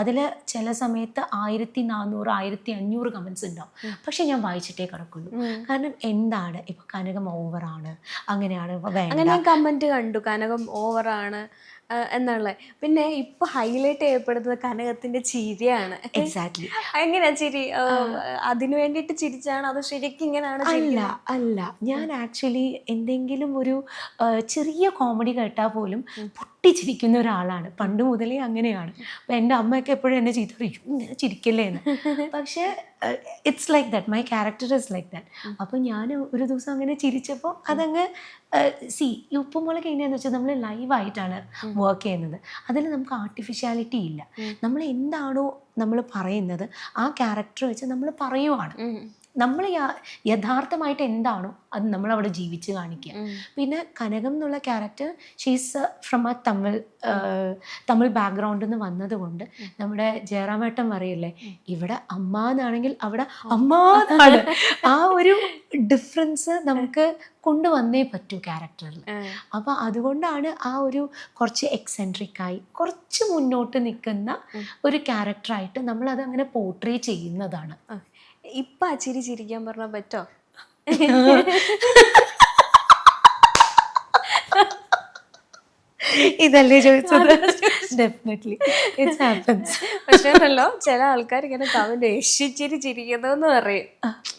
അതിൽ ചില സമയത്ത് ആയിരത്തി നാനൂറ് ആയിരത്തി അഞ്ഞൂറ് കമൻസ് ഉണ്ടാവും പക്ഷെ ഞാൻ വായിച്ചിട്ടേ കിടക്കുള്ളൂ. കാരണം എന്താണ്? ഇപ്പൊ കനകം ഓവറാണ് അങ്ങനെയാണ് അങ്ങനെ കമന്റ് കണ്ടു. കനകം ഓവറാണ് എന്നുള്ള പിന്നെ ഇപ്പൊ ഹൈലൈറ്റ് ചെയ്യപ്പെടുന്നത് കനകത്തിന്റെ ചിരിയാണ്. എക്സാക്ട്ലി എങ്ങനെയാ ചിരി? അതിനു വേണ്ടിയിട്ട് ചിരിച്ചാണ്? അത് ശരിക്കും ഇങ്ങനെയാണ് അല്ല അല്ല. ഞാൻ ആക്ച്വലി എന്തെങ്കിലും ഒരു ചെറിയ കോമഡി കേട്ടാൽ പോലും പൊട്ടിച്ചിരിക്കുന്ന ഒരാളാണ്. പണ്ട് മുതലേ അങ്ങനെയാണ്. അപ്പം എന്റെ അമ്മയൊക്കെ എപ്പോഴും എന്നെ ചീത്ത പറയും "അയ്യോ, ഇങ്ങനെ ചിരിക്കല്ലേ എന്ന്. പക്ഷേ it's like that my character is like that അപ്പോൾ ഞാൻ ഒരു ദിവസം അങ്ങനെ ചിരിച്ചപ്പോൾ അതങ്ങ് സി ഉപ്പുമുളക് എങ്ങനെയാണെന്ന് വെച്ചാൽ നമ്മൾ ലൈവായിട്ടാണ് വർക്ക് ചെയ്യുന്നത്. അതിൽ നമുക്ക് ആർട്ടിഫിഷ്യാലിറ്റി ഇല്ല. നമ്മൾ എന്താണോ നമ്മൾ പറയുന്നത് ആ ക്യാരക്ടർ വെച്ച് നമ്മൾ പറയുവാണ്. നമ്മൾ യഥാർത്ഥമായിട്ട് എന്താണോ അത് നമ്മൾ അവിടെ ജീവിച്ച് കാണിക്കുക. പിന്നെ കനകം എന്നുള്ള ക്യാരക്ടർ ഷീസ് ഫ്രം ആ തമിഴ് തമിഴ് ബാക്ക്ഗ്രൗണ്ടിൽ നിന്ന് വന്നതുകൊണ്ട് നമ്മുടെ ജയറാമേട്ടൻ പറയില്ലേ ഇവിടെ അമ്മ എന്നാണെങ്കിൽ അവിടെ അമ്മ എന്നാണ്. ആ ഒരു ഡിഫറൻസ് നമുക്ക് കൊണ്ടുവന്നേ പറ്റൂ ക്യാരക്ടറിൽ അപ്പോൾ അതുകൊണ്ടാണ് ആ ഒരു കുറച്ച് എക്സെൻട്രിക് ആയി കുറച്ച് മുന്നോട്ട് നിൽക്കുന്ന ഒരു ക്യാരക്ടറായിട്ട് നമ്മൾ അത് അങ്ങനെ പോർട്രേ ചെയ്യുന്നതാണ്. ഇപ്പൊ അച്ചിരി ചിരി ചിരിക്കാൻ പറഞ്ഞാൽ പറ്റോ? ഇതല്ലേ ചോദിച്ചത്? ഡെഫിനറ്റ്ലി ഇറ്റ്സ് ഹാപ്പൻസ് പക്ഷേ ഉണ്ടല്ലോ ചില ആൾക്കാർ ഇങ്ങനെ കമന്റ് യക്ഷിച്ചിരി ചിരിക്കുന്നതെന്ന് പറയും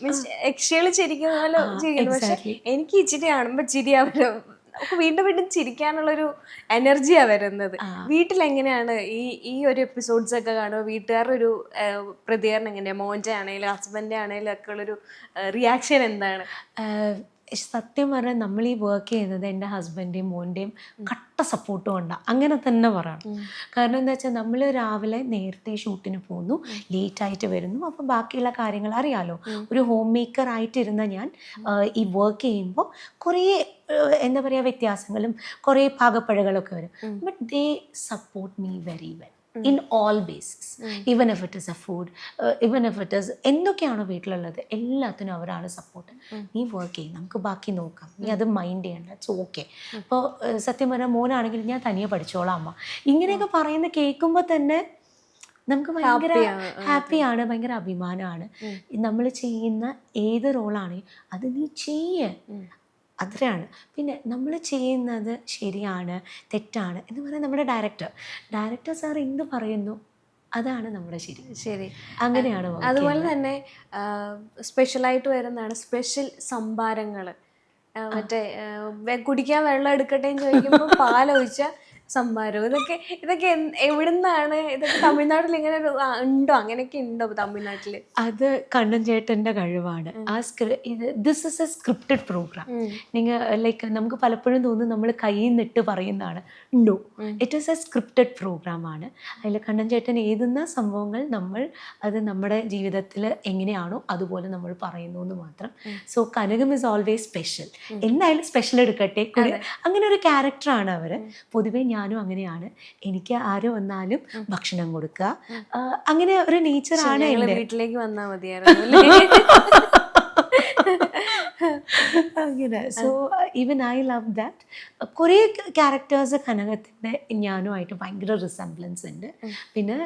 മീൻസ് യക്ഷികൾ ചിരിക്കുന്ന പോലെ ചിരിക്കുന്നു. പക്ഷെ എനിക്ക് ഇച്ചിരി ചിരി കാണുമ്പോ ചിരിയാ വരും നമുക്ക് വീണ്ടും വീണ്ടും ചിരിക്കാനുള്ളൊരു എനർജിയാ വരുന്നത്. വീട്ടിൽ എങ്ങനെയാണ് ഈ ഈ ഒരു എപ്പിസോഡ്സ് ഒക്കെ കാണുമ്പോൾ വീട്ടുകാരുടെ ഒരു പ്രതികരണം എങ്ങനെയാണ് മോന്റെ ആണെങ്കിലും ഹസ്ബൻഡിന്റെ ആണെങ്കിലും ഒക്കെ ഉള്ളൊരു റിയാക്ഷൻ എന്താണ്? സത്യം പറഞ്ഞാൽ നമ്മൾ ഈ വർക്ക് ചെയ്യുന്നത് എന്റെ ഹസ്ബൻഡേയും മോന്റെയും കട്ട സപ്പോർട്ടും ഉണ്ടാ അങ്ങനെ തന്നെ പറയണം. കാരണം എന്താ വെച്ചാൽ നമ്മൾ രാവിലെ നേരത്തെ ഷൂട്ടിന് പോകുന്നു ലേറ്റ് ആയിട്ട് വരുന്നു. അപ്പം ബാക്കിയുള്ള കാര്യങ്ങൾ അറിയാലോ. ഒരു ഹോം മേക്കർ ആയിട്ടിരുന്ന ഞാൻ ഈ വർക്ക് ചെയ്യുമ്പോൾ കുറേ എന്താ പറയുക വ്യത്യാസങ്ങളും കുറേ പാകപ്പഴകളൊക്കെ വരും. But they support me very well in all basis even if it is a food even if it is എന്തൊക്കെയാണോ വീട്ടിലുള്ളത് എല്ലാത്തിനും അവരാണ് സപ്പോർട്ട് നീ വർക്ക് ചെയ്യും നമുക്ക് ബാക്കി നോക്കാം. നീ അത് മൈൻഡ് ചെയ്യണ്ട. ഇറ്റ്സ് ഓക്കെ അപ്പോൾ സത്യം പറഞ്ഞാൽ മോനാണെങ്കിൽ ഞാൻ തനിയെ പഠിച്ചോളാം അമ്മ. ഇങ്ങനെയൊക്കെ പറയുന്ന കേൾക്കുമ്പോൾ തന്നെ നമുക്ക് ഭയങ്കര. ഹാപ്പിയാണ് ഭയങ്കര അഭിമാനമാണ്. നമ്മൾ ചെയ്യുന്ന ഏത് റോളാണെങ്കിൽ അത് നീ ചെയ്യ്. അത്രയാണ് പിന്നെ നമ്മൾ ചെയ്യുന്നത് ശരിയാണ് തെറ്റാണ് എന്ന് പറയുന്നത് നമ്മുടെ ഡയറക്ടർ ഡയറക്ടർ സാർ എന്ത് പറയുന്നു അതാണ് നമ്മുടെ ശരി. ശരി. അങ്ങനെയാണ് അതുപോലെ തന്നെ സ്പെഷ്യലായിട്ട് വരുന്നതാണ് സ്പെഷ്യൽ സംഭാരങ്ങൾ മറ്റേ കുടിക്കാൻ വെള്ളം എടുക്കട്ടെ എന്ന് ചോദിക്കുമ്പോൾ പാലൊഴിച്ച സംഭാരം ഇതൊക്കെ ഇതൊക്കെ എവിടുന്നാണ്? ഇതൊക്കെ തമിഴ്നാട്ടിൽ ഇങ്ങനെ ഉണ്ടോ? അങ്ങനെയൊക്കെ ഉണ്ടോ തമിഴ്നാട്ടിൽ അത് കണ്ണൻ ചേട്ടന്റെ കഴിവാണ്. ആ സ്ക്രി ഇത് this is a scripted program നിങ്ങൾ ലൈക്ക് നമുക്ക് പലപ്പോഴും തോന്നുന്നു നമ്മൾ കയ്യിൽ നിന്നിട്ട് പറയുന്നതാണ്. ഉണ്ടോ? It is a scripted program ആണ്. അതിൽ കണ്ണൻ ചേട്ടൻ എഴുതുന്ന സംഭവങ്ങൾ നമ്മൾ അത് നമ്മുടെ ജീവിതത്തിൽ എങ്ങനെയാണോ അതുപോലെ നമ്മൾ പറയുന്നു എന്ന് മാത്രം. So Kanakam is always special എന്തായാലും സ്പെഷ്യൽ എടുക്കട്ടെ. കുടി- അങ്ങനെ ഒരു ക്യാരക്ടറാണ് അവർ പൊതുവേ ഞാനും അങ്ങനെയാണ്. എനിക്ക് ആര് വന്നാലും ഭക്ഷണം കൊടുക്കുക അങ്ങനെ ഒരു നേച്ചറാണ് വീട്ടിലേക്ക് വന്നാൽ മതിയായിരുന്നു? അങ്ങനെ. So even I love that കുറേ ക്യാരക്ടേഴ്സ് കനകത്തിന്റെ ഞാനുമായിട്ട് ഭയങ്കര റിസംബ്ലൻസ് ഉണ്ട്. പിന്നെ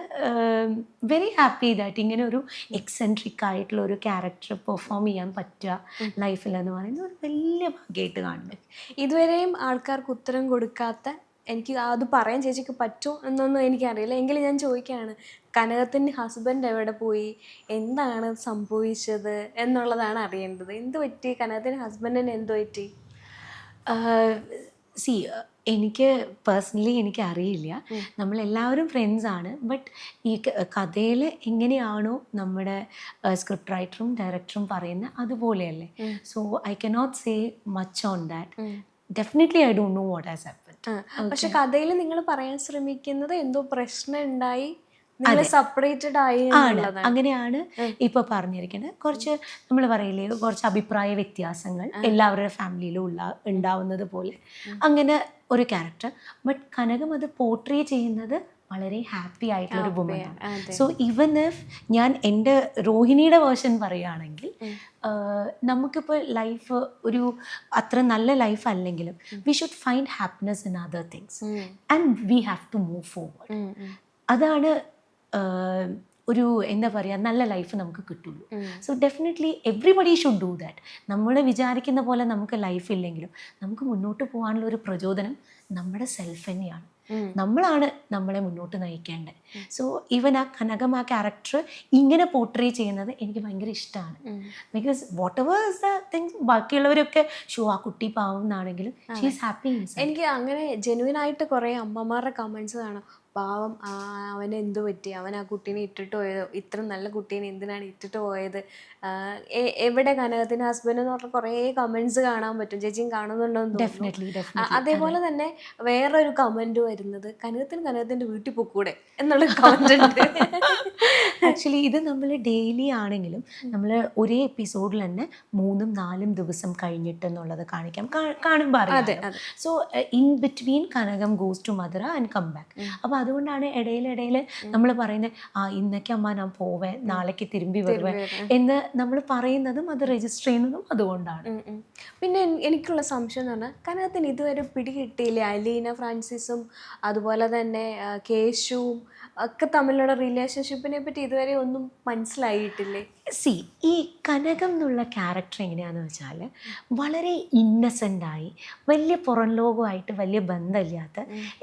വെരി ഹാപ്പി ദാറ്റ് ഇങ്ങനെ ഒരു എക്സെൻട്രിക് ആയിട്ടുള്ള ഒരു ക്യാരക്ടർ പെർഫോം ചെയ്യാൻ പറ്റുക ലൈഫിൽ എന്ന് പറയുന്നത് ഒരു വലിയ ഭാഗ്യമായിട്ട് കാണുന്നു ഇതുവരെയും ആൾക്കാർക്ക് ഉത്തരം കൊടുക്കാത്ത എനിക്ക് അത് പറയാൻ ചേച്ചിക്ക് പറ്റുമോ എന്നൊന്നും എനിക്കറിയില്ല. എങ്കിലും ഞാൻ ചോദിക്കുകയാണ് കനകത്തിന്റെ ഹസ്ബൻഡ് എവിടെ പോയി? എന്താണ് സംഭവിച്ചത്? എന്നുള്ളതാണ് അറിയേണ്ടത്. എന്ത് പറ്റി? കനകത്തിന്റെ ഹസ്ബൻഡിന് എന്ത് പറ്റി? സി എനിക്ക് പേഴ്സണലി എനിക്ക് അറിയില്ല നമ്മളെല്ലാവരും ഫ്രണ്ട്സ് ആണ്. ബട്ട് ഈ കഥയിൽ എങ്ങനെയാണോ നമ്മുടെ സ്ക്രിപ്റ്റ് റൈറ്ററും ഡയറക്ടറും പറയുന്നത് അതുപോലെയല്ലേ? So I cannot say much on that definitely I don't know what as has happen പക്ഷെ കഥയിൽ നിങ്ങൾ പറയാൻ ശ്രമിക്കുന്നത് എന്തോ പ്രശ്നം ഉണ്ടായി സെപ്പറേറ്റഡ് ആയി ആണ്. അങ്ങനെയാണ് ഇപ്പൊ പറഞ്ഞിരിക്കുന്നത്. കുറച്ച് നമ്മൾ പറയില്ലേ കുറച്ച് അഭിപ്രായ വ്യത്യാസങ്ങൾ എല്ലാവരുടെ ഫാമിലിയിലും ഉള്ള ഉണ്ടാവുന്നത് പോലെ. അങ്ങനെ ഒരു ക്യാരക്ടർ ബട്ട് കനകം അത് പോർട്രേ ചെയ്യുന്നത് വളരെ ഹാപ്പി ആയിട്ടുള്ള ഒരു വുമനാണ്. സോ ഈവൻ ഇഫ് ഞാൻ എന്റെ രോഹിണിയുടെ വേർഷൻ പറയുകയാണെങ്കിൽ നമുക്കിപ്പോൾ ലൈഫ് ഒരു അത്ര നല്ല ലൈഫ് അല്ലെങ്കിലും we should find happiness in other things and we have to move forward. അതാണ് ഒരു എന്താ പറയുക നല്ല ലൈഫ് നമുക്ക് കിട്ടുള്ളൂ. So definitely everybody should do that നമ്മൾ വിചാരിക്കുന്ന പോലെ നമുക്ക് ലൈഫ് ഇല്ലെങ്കിലും നമുക്ക് മുന്നോട്ട് പോകാനുള്ള ഒരു പ്രചോദനം നമ്മുടെ സെൽഫ് തന്നെയാണ്. നമ്മളാണ് നമ്മളെ മുന്നോട്ട് നയിക്കേണ്ടത്. സോ ഈവൻ ആ കനകം ആ ക്യാരക്ടർ ഇങ്ങനെ പോർട്രേ ചെയ്യുന്നത് എനിക്ക് ഭയങ്കര ഇഷ്ടമാണ്. Because whatever the things ബാക്കിയുള്ളവരൊക്കെ ഷോ ആ കുട്ടി പാവുന്നാണെങ്കിലും ഷീ ഈസ് ഹാപ്പി എനിക്ക് അങ്ങനെ ജെനുവിൻ ആയിട്ട് കുറേ അമ്മമാരുടെ കമൻസ് കാണാം. പാവം അവനെ എന്ത് പറ്റി? അവൻ ആ കുട്ടീനെ ഇട്ടിട്ട് പോയത്. ഇത്ര നല്ല കുട്ടീനെ എന്തിനാണ് ഇട്ടിട്ട് പോയത്? എവിടെ കനകത്തിന്റെ ഹസ്ബൻഡ് എന്ന് പറഞ്ഞാൽ കുറേ കമൻസ് കാണാൻ പറ്റും. ചേച്ചിയും കാണുന്നുണ്ടോ ഡെഫിനറ്റ്ലി അതേപോലെ തന്നെ വേറൊരു കമന്റ് വരുന്നത് കനകത്തിന് കനകത്തിന്റെ വീട്ടിൽ പൊക്കൂടെ എന്നുള്ള കമന്റ് ഉണ്ട്. ആക്ച്വലി ഇത് നമ്മൾ ഡെയിലി ആണെങ്കിലും നമ്മൾ ഒരേ എപ്പിസോഡിൽ തന്നെ മൂന്നും നാലും ദിവസം കഴിഞ്ഞിട്ട് എന്നുള്ളത് കാണിക്കാം കാണുമ്പോൾ അറിയാം so in between Kanakam goes to Madras and come back അപ്പോൾ അതുകൊണ്ടാണ് ഇടയിലിടയിൽ നമ്മൾ പറയുന്നത് ആ ഇന്നൊക്കെ അമ്മ ഞാൻ പോവേ നാളേക്ക് തിരുമ്പി വരുവേ എന്ന് നമ്മൾ പറയുന്നതും അത് രജിസ്റ്റർ ചെയ്യുന്നതും അതുകൊണ്ടാണ്. പിന്നെ എനിക്കുള്ള സംശയം എന്ന് പറഞ്ഞാൽ കനകത്തിന് ഇതുവരെ പിടികിട്ടിയില്ലേ? അലീന ഫ്രാൻസിസും അതുപോലെ തന്നെ കേശുവും ഒക്കെ തമ്മിലുള്ള റിലേഷൻഷിപ്പിനെ പറ്റി ഇതുവരെ ഒന്നും മനസ്സിലായിട്ടില്ലേ? സി ഈ കനകം എന്നുള്ള ക്യാരക്ടർ എങ്ങനെയാണെന്ന് വെച്ചാൽ വളരെ ഇന്നസെന്റായി വലിയ പുറം ലോകമായിട്ട് വലിയ ബന്ധമില്ലാത്ത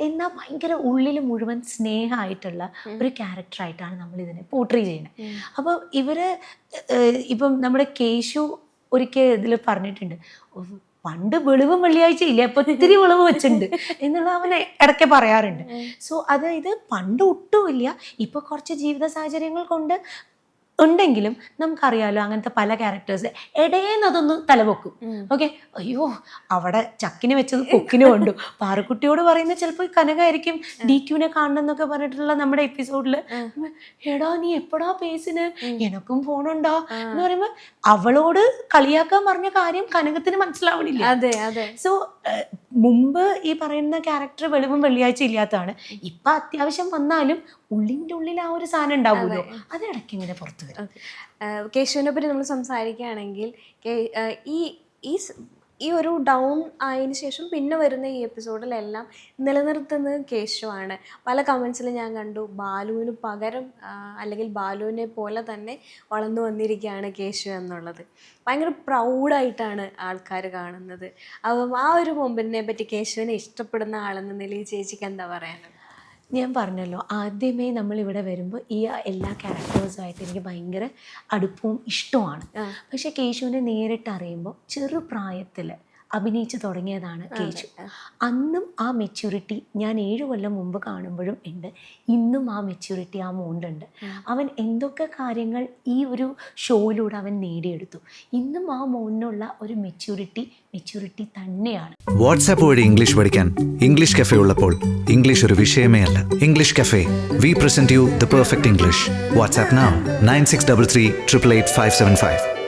എന്നാൽ ഭയങ്കര ഉള്ളിൽ മുഴുവൻ സ്നേഹമായിട്ടുള്ള ഒരു ക്യാരക്ടറായിട്ടാണ് നമ്മൾ ഇതിനെ പോർട്രേ ചെയ്യുന്നത്. അപ്പോൾ ഇവർ ഇപ്പം നമ്മുടെ കേശു ഒരിക്കൽ ഇതിൽ പറഞ്ഞിട്ടുണ്ട് "ഉഫ്, പണ്ട് വെളിവും വെള്ളിയാഴ്ച ഇല്ല? ഇപ്പൊ ഇത്തിരി വെളിവ് വെച്ചിട്ടുണ്ട്. എന്നുള്ള അവൻ ഇടയ്ക്ക് പറയാറുണ്ട്. സോ അതായത് പണ്ട് ഒട്ടുമില്ല. ഇപ്പൊ കുറച്ച് ജീവിത സാഹചര്യങ്ങൾ കൊണ്ട് ഉണ്ടെങ്കിലും നമുക്കറിയാലോ അങ്ങനത്തെ പല ക്യാരക്ടേഴ്സ് ഇടയേന്ന് അതൊന്ന് തലപൊക്കും ഓക്കെ അയ്യോ അവിടെ ചക്കിന് വെച്ചത് കൊക്കിന് കൊണ്ടു. പാറക്കുട്ടിയോട് പറയുന്നത് ചിലപ്പോൾ കനകായിരിക്കും. ഡി ക്യൂനെ കാണണമെന്നൊക്കെ പറഞ്ഞിട്ടുള്ള നമ്മുടെ എപ്പിസോഡിൽ എടാ നീ എപ്പോഴാ പേസിന്? എനക്കും ഫോണുണ്ടോ എന്ന് പറയുമ്പോൾ അവളോട് കളിയാക്കാൻ പറഞ്ഞ കാര്യം കനകത്തിന് മനസ്സിലാവണില്ല. അതെ അതെ. സോ മുമ്പ് ഈ പറയുന്ന ക്യാരക്ടർ വെളിവും വെള്ളിയാഴ്ച ഇല്ലാത്തതാണ്. ഇപ്പൊ അത്യാവശ്യം വന്നാലും ഉള്ളിന്റെ ഉള്ളിൽ ആ ഒരു സാധനം ഉണ്ടാവുമല്ലോ. അത്. ഇടയ്ക്ക് ഇങ്ങനെ പുറത്ത് വരും. കേശുവിനെ പറ്റി നമ്മൾ സംസാരിക്കുകയാണെങ്കിൽ ഈ ഈ ഈ ഒരു ഡൗൺ ആയതിനു ശേഷം പിന്നെ വരുന്ന ഈ എപ്പിസോഡിലെല്ലാം നിലനിർത്തുന്നത് കേശുവാണ്. പല കമൻസിലും ഞാൻ കണ്ടു ബാലുവിന് പകരം അല്ലെങ്കിൽ ബാലുവിനെ പോലെ തന്നെ വളർന്നു വന്നിരിക്കുകയാണ് കേശു എന്നുള്ളത്. ഭയങ്കര പ്രൗഡായിട്ടാണ് ആൾക്കാർ കാണുന്നത്. അപ്പം ആ ഒരു മുമ്പിനെ പറ്റി കേശുവിനെ ഇഷ്ടപ്പെടുന്ന ആളെന്ന നിലയിൽ ചേച്ചിക്ക് എന്താ പറയാനുള്ളത്? ഞാൻ പറഞ്ഞല്ലോ ആദ്യമേ നമ്മൾ ഇവിടെ വരുമ്പോൾ ഈ എല്ലാ ക്യാരക്ടേഴ്സുമായിട്ട് എനിക്ക് ഭയങ്കര അടുപ്പവും ഇഷ്ടമാണ് പക്ഷേ കേശുവിനെ നേരിട്ട് അറിയുമ്പോൾ ചെറുപ്രായത്തിൽ അഭിനയിച്ച് തുടങ്ങിയതാണ് കേശു. അന്നും ആ മെച്യൂരിറ്റി ഞാൻ ഏഴു കൊല്ലം മുമ്പ് കാണുമ്പോഴും ഉണ്ട്. ഇന്നും ആ മെച്യൂരിറ്റി ആ മോണ്ടുണ്ട്. അവൻ എന്തൊക്കെ കാര്യങ്ങൾ ഈ ഒരു ഷോയിലൂടെ അവൻ നേടിയെടുത്തു. ഇന്നും ആ മോനിനുള്ള ഒരു മെച്യൂരിറ്റി മെച്യൂരിറ്റി തന്നെയാണ്. വാട്സാപ്പ് വഴി ഇംഗ്ലീഷ് പഠിക്കാൻ ഇംഗ്ലീഷ് കഫേ ഉള്ളപ്പോൾ ഇംഗ്ലീഷ് ഒരു വിഷയമേ അല്ല. English cafe we present you the perfect English WhatsApp nine six double three triple eight five seven five